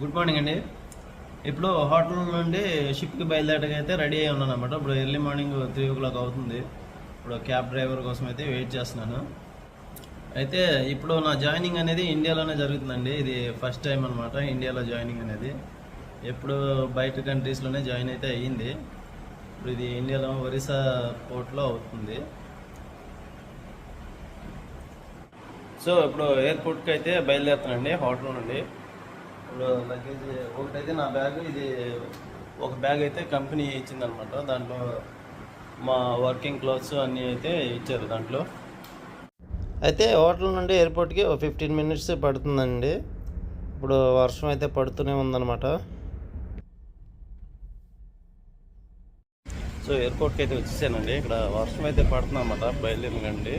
Good morning అండి. ఇప్పుడు hotel నుండి షిప్కి బయలుదేరడానికి రెడీ అయి ఉన్నాను అనమాట ఇప్పుడు early morning three o'clock అవుతుంది. ఇప్పుడు క్యాబ్ డ్రైవర్ కోసం అయితే వెయిట్ చేస్తున్నాను. అయితే ఇప్పుడు నా జాయినింగ్ అనేది ఇండియాలోనే జరుగుతుందండి. ఇది ఫస్ట్ టైం అనమాట ఇండియాలో జాయినింగ్ అనేది. ఎప్పుడు బయట కంట్రీస్లోనే జాయిన్ అయితే అయ్యింది. ఇప్పుడు ఇది ఇండియాలో ఒరిస్సా పోర్ట్లో అవుతుంది. సో ఇప్పుడు ఎయిర్పోర్ట్కి అయితే బయలుదేరుతానండి హోటల్ నుండి. లగేజ్ ఒకటైతే నా బ్యాగ్ ఇది ఒక బ్యాగ్ అయితే కంపెనీ ఇచ్చిందనమాట దాంట్లో మా వర్కింగ్ క్లోత్స్ అన్నీ అయితే ఇచ్చారు దాంట్లో. అయితే హోటల్ నుండి ఎయిర్పోర్ట్కి ఒక ఫిఫ్టీన్ మినిట్స్ పడుతుందండి. ఇప్పుడు వర్షం అయితే పడుతూనే ఉందన్నమాట. సో ఎయిర్పోర్ట్కి అయితే వచ్చేసానండి. ఇక్కడ వర్షం అయితే పడుతుందన్నమాట బయలుదేరిందండి.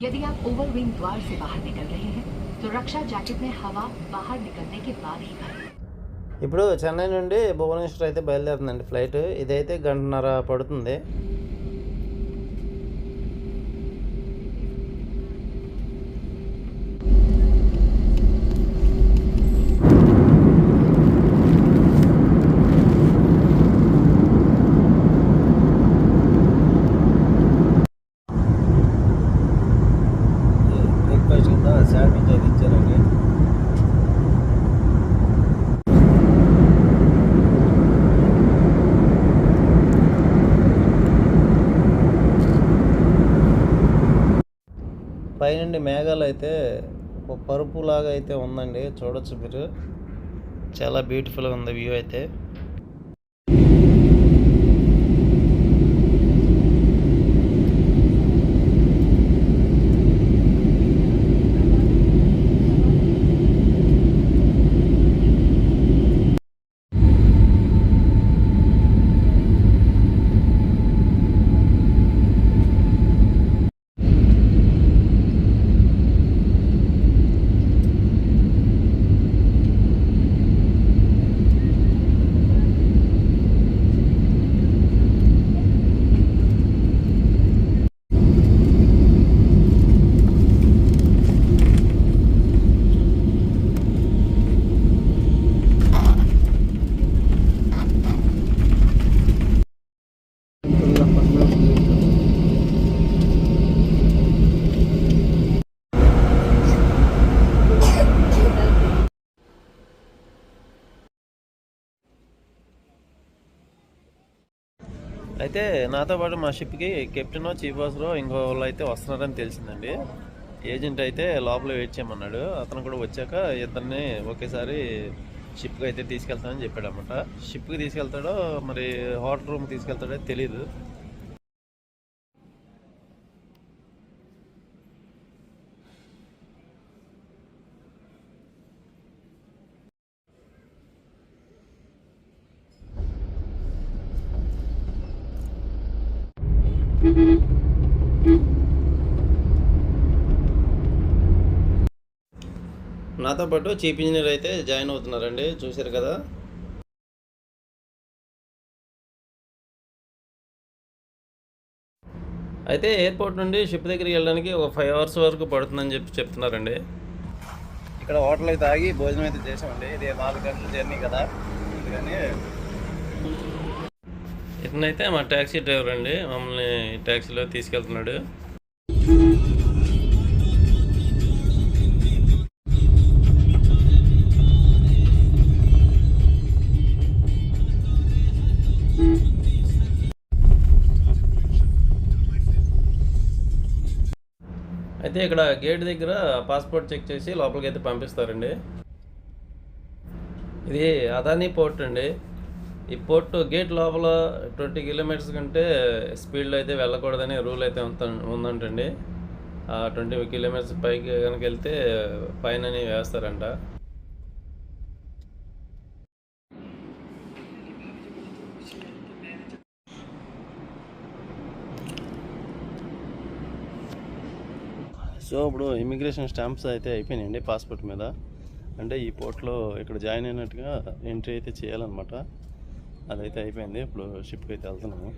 यदि आप ओवरविंग द्वार से बाहर निकल रहे हैं तो रक्षा जैकेट में हवा बाहर निकलने के बाद ही भरें ఇప్పుడు చెన్నై నుండి భువనేశ్వర్ అయితే బయలుదేరుతుందండి ఫ్లైట్ ఇదైతే గంటన్నర పడుతుంది పైనుండి మేఘాలు అయితే ఒక పరుపులాగా అయితే ఉందండి. చూడొచ్చు మీరు. చాలా బ్యూటిఫుల్గా ఉంది వ్యూ అయితే. అయితే నాతో పాటు మా షిప్కి కెప్టెన్ చీఫ్ ఆఫీసర్ ఇంకో వాళ్ళు అయితే వస్తున్నారని తెలిసిందండి. ఏజెంట్ అయితే లోపల వెయిట్ చేయమన్నాడు. అతను కూడా వచ్చాక ఇద్దరిని ఒకేసారి షిప్కి అయితే తీసుకెళ్తానని చెప్పాడు అనమాట షిప్కి తీసుకెళ్తాడో మరి హోటల్ రూమ్కి తీసుకెళ్తాడో తెలియదు నాతో పాటు చీఫ్ ఇంజనీర్ అయితే జాయిన్ అవుతున్నారండి చూశారు కదా. అయితే ఎయిర్పోర్ట్ నుండి షిప్ దగ్గరికి వెళ్ళడానికి ఒక ఫైవ్ అవర్స్ వరకు పడుతుందని చెప్పి చెప్తున్నారండి. ఇక్కడ హోటల్ అయితే ఆగి భోజనం అయితే చేసామండి ఇది నాలుగు గంటల జర్నీ కదా. అందుకని అయితే మా ట్యాక్సీ డ్రైవర్ అండి. మమ్మల్ని ట్యాక్సీలో తీసుకెళ్తున్నాడు. అయితే ఇక్కడ గేట్ దగ్గర పాస్పోర్ట్ చెక్ చేసి లోపలికి అయితే పంపిస్తారండి. ఇది అదానీ పోర్ట్ అండి. ఈ పోర్ట్ గేట్ లోపల ట్వంటీ కిలోమీటర్స్ కంటే స్పీడ్లో అయితే వెళ్ళకూడదని రూల్ అయితే ఉందంటండి. ఆ ట్వంటీ కిలోమీటర్స్ పైకి కనుక వెళ్తే ఫైన్ అని వేస్తారంట. సో ఇప్పుడు ఇమిగ్రేషన్ స్టాంప్స్ అయితే అయిపోయినాయండి పాస్పోర్ట్ మీద. అంటే ఈ పోర్ట్లో ఇక్కడ జాయిన్ అయినట్టుగా ఎంట్రీ అయితే చేయాలన్నమాట. అదైతే అయిపోయింది. ఇప్పుడు షిప్కి అయితే వెళ్తున్నాము.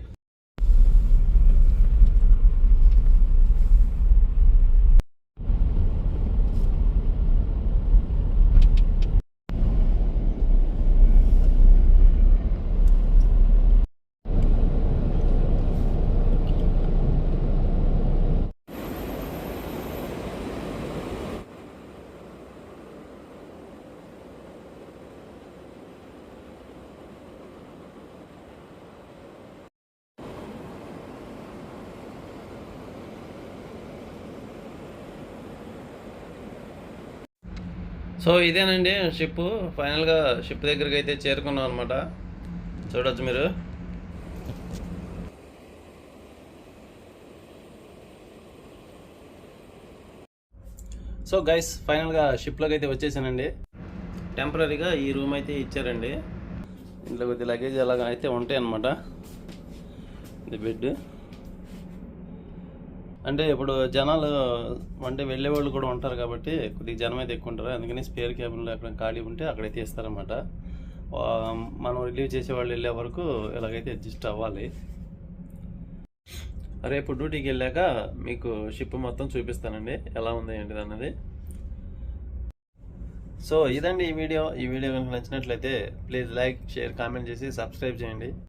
సో ఇదేనండి షిప్. ఫైనల్గా షిప్ దగ్గరికి అయితే చేరుకున్నాం అనమాట చూడొచ్చు మీరు. సో గైస్ ఫైనల్గా షిప్లోకి అయితే వచ్చేసానండి. టెంపరీగా ఈ రూమ్ అయితే ఇచ్చారండి. ఇంట్లో కొద్ది లగేజ్ అలాగ అయితే ఉంటాయి అన్నమాట ఇది బెడ్ అంటే ఇప్పుడు జనాలు అంటే వెళ్ళే వాళ్ళు కూడా ఉంటారు కాబట్టి కొద్దిగా జనం అయితే ఎక్కువ ఉంటారు. అందుకని స్పేర్ క్యాబిన్లో ఎక్కడ ఖాళీ ఉంటే అక్కడైతే ఇస్తారనమాట మనం రిలీవ్ చేసే వాళ్ళు వెళ్ళే వరకు ఇలాగైతే అడ్జస్ట్ అవ్వాలి. రేపు డ్యూటీకి వెళ్ళాక మీకు షిప్ మొత్తం చూపిస్తానండి. ఎలా ఉంది ఏంటిది అన్నది. సో ఇదండి ఈ వీడియో. ఈ వీడియో కనుక నచ్చినట్లయితే ప్లీజ్ లైక్ షేర్ కామెంట్ చేసి సబ్స్క్రైబ్ చేయండి.